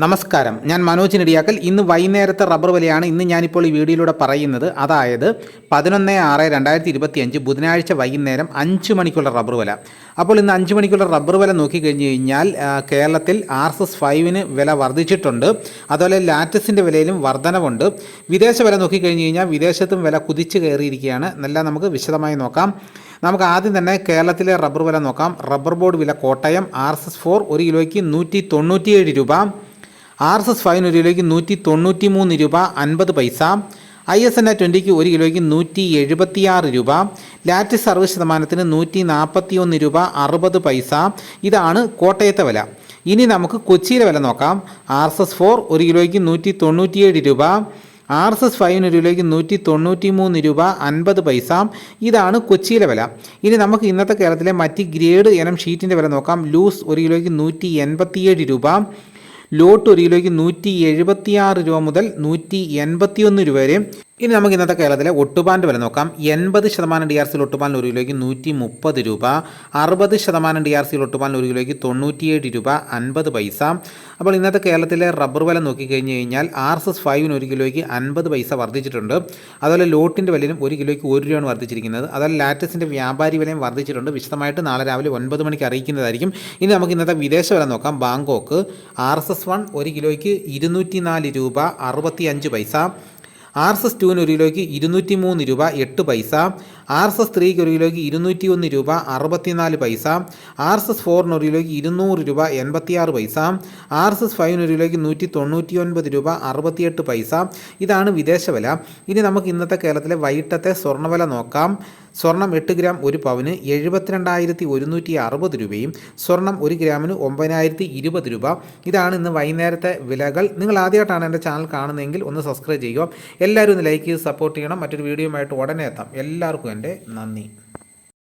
നമസ്കാരം. ഞാൻ മനോജ് നെടിയാക്കൽ. ഇന്ന് വൈകുന്നേരത്തെ റബ്ബർ വിലയാണ് ഇന്ന് ഞാനിപ്പോൾ ഈ വീഡിയോയിലൂടെ പറയുന്നത്. അതായത് പതിനൊന്ന് ആറ് രണ്ടായിരത്തി ഇരുപത്തി അഞ്ച് ബുധനാഴ്ച വൈകുന്നേരം അഞ്ച് മണിക്കുള്ള റബ്ബർ വില. അപ്പോൾ ഇന്ന് അഞ്ച് മണിക്കുള്ള റബ്ബർ വില നോക്കിക്കഴിഞ്ഞ് കഴിഞ്ഞാൽ കേരളത്തിൽ ആർ എസ് എസ് ഫൈവിന് വില വർദ്ധിച്ചിട്ടുണ്ട്. അതുപോലെ ലാറ്റസിന്റെ വിലയിലും വർധനവുണ്ട്. വിദേശ വില നോക്കിക്കഴിഞ്ഞ് കഴിഞ്ഞാൽ വിദേശത്തും വില കുതിച്ച് കയറിയിരിക്കുകയാണ്. നല്ല നമുക്ക് വിശദമായി നോക്കാം. നമുക്ക് ആദ്യം തന്നെ കേരളത്തിലെ റബ്ബർ വില നോക്കാം. റബ്ബർ ബോർഡ് വില Kottayam R S S four ഒരു കിലോയ്ക്ക് നൂറ്റി തൊണ്ണൂറ്റിയേഴ് രൂപ. ആർ എസ് എസ് ഫൈവിന് ഒരു കിലോയ്ക്ക് നൂറ്റി തൊണ്ണൂറ്റി മൂന്ന് രൂപ അൻപത് പൈസ ഐ എസ് എൻ ട്വന്റിക്ക് ഒരു കിലോയ്ക്ക് നൂറ്റി എഴുപത്തിയാറ് രൂപ ലാറ്റ് അറുപത് ശതമാനത്തിന് നൂറ്റി നാൽപ്പത്തി ഒന്ന് രൂപ അറുപത് പൈസ. ഇതാണ് കോട്ടയത്തെ വില. ഇനി നമുക്ക് കൊച്ചിയിലെ വില നോക്കാം. ആർ എസ് എസ് ഫോർ ഒരു കിലോയ്ക്ക് നൂറ്റി തൊണ്ണൂറ്റിയേഴ് രൂപ ആർ എസ് എസ് ഫൈവിന് ഒരു കിലോയ്ക്ക് നൂറ്റി തൊണ്ണൂറ്റി മൂന്ന് രൂപ അൻപത് പൈസ. ഇതാണ് കൊച്ചിയിലെ വില. ഇനി നമുക്ക് ഇന്നത്തെ കേരളത്തിലെ മറ്റ് ഗ്രേഡ് ഇനം ഷീറ്റിന്റെ വില നോക്കാം. ലൂസ് ഒരു കിലോയ്ക്ക് നൂറ്റി എൺപത്തിയേഴ് രൂപ ലോട്ട് ഒരു കിലോയ്ക്ക് നൂറ്റി എഴുപത്തിയാറ് രൂപ മുതൽ നൂറ്റി എൺപത്തിയൊന്ന് രൂപ വരെ ഇനി നമുക്ക് ഇന്നത്തെ കേരളത്തിലെ ഒട്ടുപാന്റെ വില നോക്കാം. എൺപത് ശതമാനം ഡി ആർ സിയിൽ ഒട്ടുപാലിന് ഒരു കിലോയ്ക്ക് നൂറ്റി മുപ്പത് രൂപ അറുപത് ശതമാനം ഡി ആർ സിയിൽ ഒട്ടുപാലിന് ഒരു കിലോയ്ക്ക് തൊണ്ണൂറ്റിയേഴ് രൂപ അൻപത് പൈസ. അപ്പോൾ ഇന്നത്തെ കേരളത്തിലെ റബ്ബർ വില നോക്കിക്കഴിഞ്ഞ് കഴിഞ്ഞാൽ ആർ എസ് എസ് ഫൈവിന് ഒരു കിലോയ്ക്ക് അൻപത് പൈസ വർദ്ധിച്ചിട്ടുണ്ട്. അതുപോലെ ലോട്ടിന്റെ വിലയും ഒരു കിലോയ്ക്ക് ഒരു രൂപയാണ് വർദ്ധിച്ചിരിക്കുന്നത്. അതുപോലെ ലാറ്റസിന്റെ വ്യാപാരി വിലയും വർദ്ധിച്ചിട്ടുണ്ട്. വിശദമായിട്ട് നാളെ രാവിലെ ഒൻപത് മണിക്ക് അറിയിക്കുന്നതായിരിക്കും. ഇനി നമുക്ക് ഇന്നത്തെ വിദേശ വില നോക്കാം. Bangkok R S S one ഒരു കിലോയ്ക്ക് ഇരുന്നൂറ്റി നാല് രൂപ അറുപത്തി അഞ്ച് പൈസ. ആർ എസ് എസ് ടുവിന് ഒരു കിലോയ്ക്ക് ഇരുന്നൂറ്റി മൂന്ന് രൂപ എട്ട് പൈസ ആർ എസ് എസ് ത്രീക്ക് ഒരു കിലോയ്ക്ക് ഇരുന്നൂറ്റി ഒന്ന് രൂപ അറുപത്തിനാല് പൈസ ആർ എസ് എസ് ഫോറിന് ഒരു കിലോയ്ക്ക് ഇരുന്നൂറ് രൂപ എൺപത്തിയാറ് പൈസ ആർ എസ് എസ് ഫൈവിന് ഒരു കിലോയ്ക്ക് നൂറ്റി തൊണ്ണൂറ്റി ഒൻപത് രൂപ അറുപത്തിയെട്ട് പൈസ. ഇതാണ് വിദേശ വില ഇനി നമുക്ക് ഇന്നത്തെ കേരളത്തിലെ വൈകിട്ടത്തെ സ്വർണവില നോക്കാം. സ്വർണം എട്ട് ഗ്രാം ഒരു പവന് എഴുപത്തിരണ്ടായിരത്തി ഒരുന്നൂറ്റി അറുപത് രൂപയും സ്വർണം ഒരു ഗ്രാമിന് ഒമ്പതിനായിരത്തി ഇരുപത് രൂപ. ഇതാണ് ഇന്ന് വൈകുന്നേരത്തെ വിലകൾ. നിങ്ങൾ ആദ്യമായിട്ടാണ് എന്റെ ചാനൽ കാണുന്നതെങ്കിൽ ഒന്ന് സബ്സ്ക്രൈബ് ചെയ്യുക. എല്ലാവരും ഒന്ന് ലൈക്ക് ചെയ്ത് സപ്പോർട്ട് ചെയ്യണം. മറ്റൊരു വീഡിയോയുമായിട്ട് ഉടനെ എത്താം. എല്ലാവർക്കും എന്റെ നന്ദി.